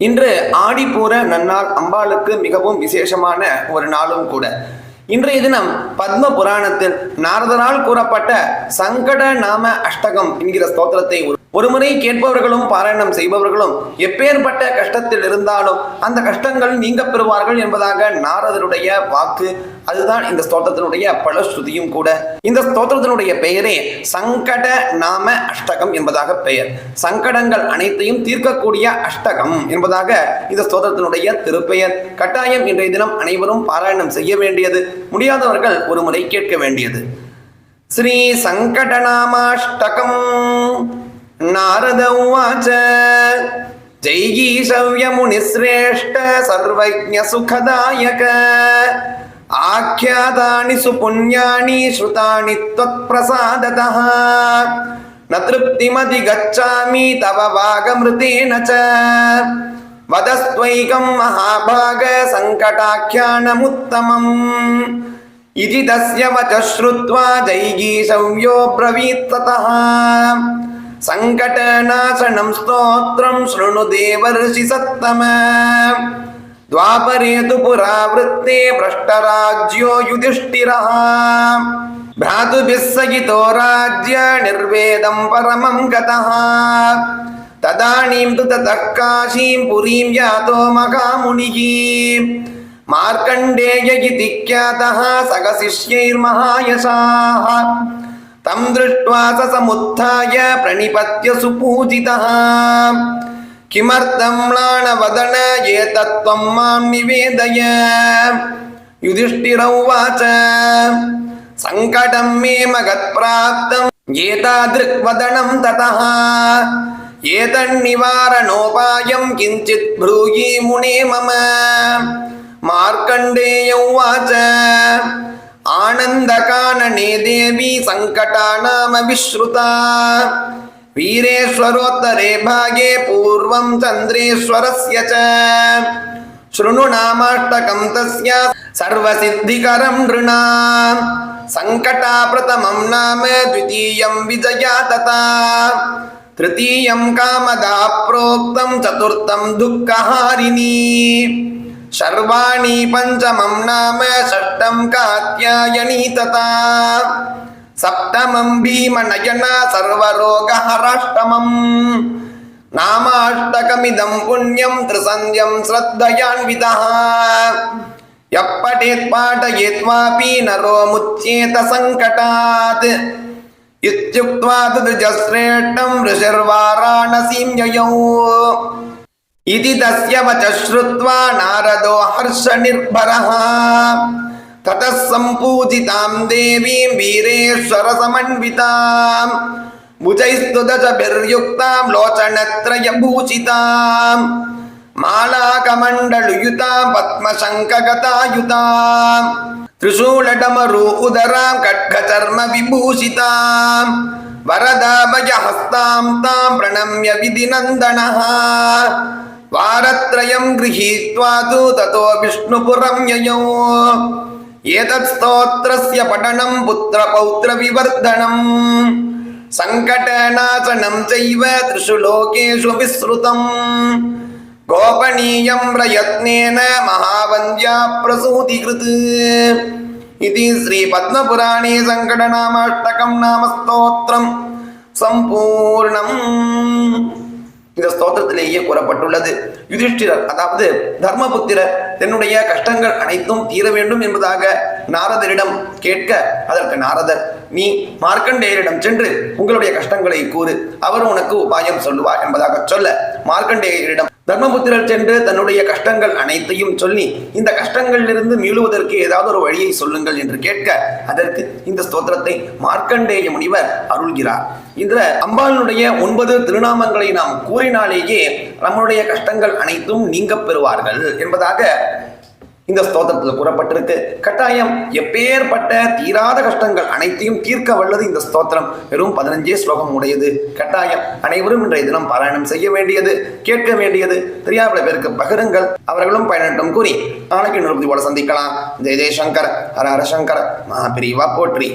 இன்று ஆடிப்பூர நன்னாள் அம்பாளுக்கு மிகவும் விசேஷமான ஒரு நாளும் கூட. இன்றைய தினம் பத்ம புராணத்தில் நாரதனால் கூறப்பட்ட சங்கட நாம அஷ்டகம் என்கிற ஸ்தோத்திரத்தை ஒரு- ஒருமுறை கேட்பவர்களும் பாராயணம் செய்பவர்களும் எப்பேற்பட்ட கஷ்டத்தில் இருந்தாலும் அந்த கஷ்டங்கள் நீங்க பெறுவார்கள் என்பதாக நாரதருடைய வாக்கு அதுதான் இந்த ஸ்தோத்திரத்தினுடைய பலஸ்ருதியும் கூட இந்த ஸ்தோத்திரத்தினுடைய பெயரே சங்கட நாம அஷ்டகம் என்பதாக பெயர் சங்கடங்கள் அனைத்தையும் தீர்க்கக்கூடிய அஷ்டகம் என்பதாக இந்த ஸ்தோத்திரத்தினுடைய திருப்பெயர் கட்டாயம் இன்றைய தினம் அனைவரும் பாராயணம் செய்ய வேண்டியது முடியாதவர்கள் ஒரு முறை கேட்க வேண்டியது ஸ்ரீ சங்கடநாமாஷ்டகம் நாரத உவாச்ச जैगीशव्यमुनिश्रेष्ठ सर्वज्ञसुखदायक ఆఖ్యాతాని సుపుణ్యాని శ్రుతాని త్వత్ప్రసాదత న తృప్తిమతి గచ్చామి తవ వాగమృతేన చ వదస్త్వైకం మహాభాగ సంకటాఖ్యానముత్తమం ఇది తస్య వచ శ్రుత్వా జైగీషవ్యో బ్రవీత్తత సంకటనాశనం స్తోత్రం శృణు దేవర్షి సత్తమ द्वापरे तु पुरावृत्ते भ्रष्टराज्यो युधिष्ठिरः भ्रातुभिः सहितो राज्य निर्वेदं परमं गतः तदानीं तु ततः काशीं पुरीं यातो महामुनिः मार्कण्डेय इति ख्यातः सगशिष्यैर्महायशाः तं दृष्ट्वा स समुत्थाय प्रणिपत्य सुपूजितः किमर्थं म्लानवदन एतत्त्वं मां निवेदय युधिष्ठिर उवाच सङ्कटं मे महत्प्राप्तम् एतादृक्वदनं ततः एतन्निवारणोपायं किञ्चित् ब्रूहि मुने मम मार्कण्डेय उवाच आनन्दकानने देवी सङ्कटानामविश्रुता वीरेश्वरोत्तरे भागे पूर्वं चन्द्रेश्वरस्य च शृणु नामाष्टकं तस्य सर्वसिद्धिकरं नृणाम् सङ्कटाप्रथमं नाम द्वितीयं विजया तथा तृतीयं कामदा प्रोक्तं चतुर्थं दुःखहारिणी सर्वाणि पञ्चमं नाम षष्ठं कात्यायनी तथा சப்தமம் பீம நயன சர்வரோகஹராஷ்டமம் நாமாஷ்டகமிதம் புண்ணியம் திருசந்தியம் ஸ்ரத்தயான்விதா எப்படேத் பாடயேத்வாபி நரோ முச்சேத சங்கடாத் இத்யுக்த்வா துஜஸ்ரேட்டம் ரிஷர்வாராணசீம் யயௌ இதி தஸ்ய வச்ச நாரதோ ஹர்ஷ நிர்பரஹ ततः सम्पूजितां देवीं वीरेश्वरसमन्वितां भुजैस्तु दशभिर्युक्तां लोचनत्रयभूषितां मालाकमण्डलयुतां पद्मशङ्कगतायुतां त्रिशूलडमरु उदरां खड्गचर्मविभूषितां वरदाभयहस्तां तां प्रणम्य विधिनन्दनः वारत्रयं गृहीत्वा तु ततो विष्णुपुरं ययौ ஏதத் ஸ்தோத்திரஸ்ய படனம் புத்திர பௌத்திர விவர்தனம் சங்கடநாசனம் செய்வ திரிஷு லோகேஷு விஸ்ருதம் கோபனீயம் பிரயத்னேன மகாவந்தியா பிரசூதிகிருத் இது ஸ்ரீ பத்மபுராணே சங்கடநாமாஷ்டகம் நாம ஸ்தோத்திரம் சம்பூர்ணம் இந்த ஸ்தோத்திரத்திலேயே கூறப்பட்டுள்ளது. யுதிஷ்டிரர் அதாவது தர்மபுத்திரர் தன்னுடைய கஷ்டங்கள் அனைத்தும் தீர வேண்டும் என்பதாக நாரதரிடம் கேட்க அதற்கு நாரதர் நீ மார்க்கண்டேயரிடம் சென்று உங்களுடைய கஷ்டங்களை கூறு. அவர் உனக்கு உபாயம் சொல்லுவார் என்பதாக சொல்ல மார்க்கண்டேயரிடம் தர்மபுத்திரர் சென்று தன்னுடைய கஷ்டங்கள் அனைத்தையும் சொல்லி இந்த கஷ்டங்களிலிருந்து மீளுவதற்கு ஏதாவது ஒரு வழியை சொல்லுங்கள் என்று கேட்க அதற்கு இந்த ஸ்தோத்திரத்தை மார்க்கண்டேய முனிவர் அருள்கிறார். இந்த அம்பாளினுடைய ஒன்பது திருநாமங்களை நாம் கூறினாலேயே நம்முடைய கஷ்டங்கள் அனைத்தும் நீங்க பெறுவார்கள் என்பதாக இந்த ஸ்தோத்திரத்தில் கூறப்பட்டிருக்கு. கட்டாயம் எப்பேற்பட்ட தீராத கஷ்டங்கள் அனைத்தையும் தீர்க்க வல்லது இந்த ஸ்தோத்திரம். வெறும் பதினஞ்சே ஸ்லோகம் உடையது. கட்டாயம் அனைவரும் இன்றைய தினம் பாராயணம் செய்ய வேண்டியது கேட்க வேண்டியது. தெரியாத பேருக்கு பகிருங்கள். அவர்களும் பயனட்டும் கூறி நாளைக்கு நிருபதி சந்திக்கலாம். ஜெய ஜெயசங்கர் ஹர ஹர சங்கர் மகாபிரிவா போற்றி.